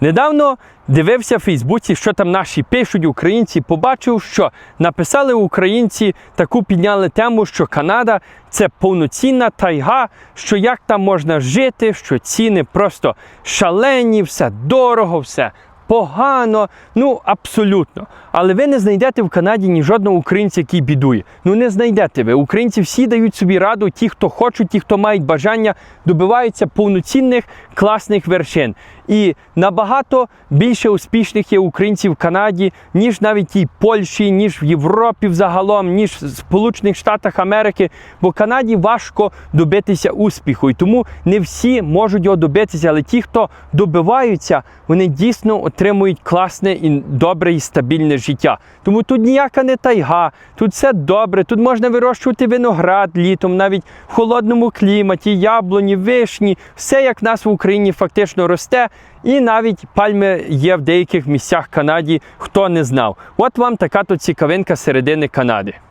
Недавно дивився в Фейсбуці, що там наші пишуть українці. Побачив, що написали українці таку підняли тему, що Канада це повноцінна тайга, що як там можна жити, що ціни просто шалені, все дорого, все погано. Ну абсолютно. Але ви не знайдете в Канаді ні жодного українця, який бідує. Ну не знайдете ви. Українці всі дають собі раду, ті, хто хочуть, ті, хто мають бажання, добиваються повноцінних класних вершин. І набагато більше успішних є українців в Канаді, ніж навіть тій Польщі, ніж в Європі взагалом, ніж в Сполучених Штатах Америки. Бо Канаді важко добитися успіху. І тому не всі можуть його добитися, але ті, хто добиваються, вони дійсно отримують класне і добре і стабільне життя. Тому тут ніяка не тайга, тут все добре, тут можна вирощувати виноград літом, навіть в холодному кліматі, яблуні, вишні, все як в нас в Україні фактично росте. І навіть пальми є в деяких місцях Канаді, хто не знав. От вам така тут цікавинка середини Канади.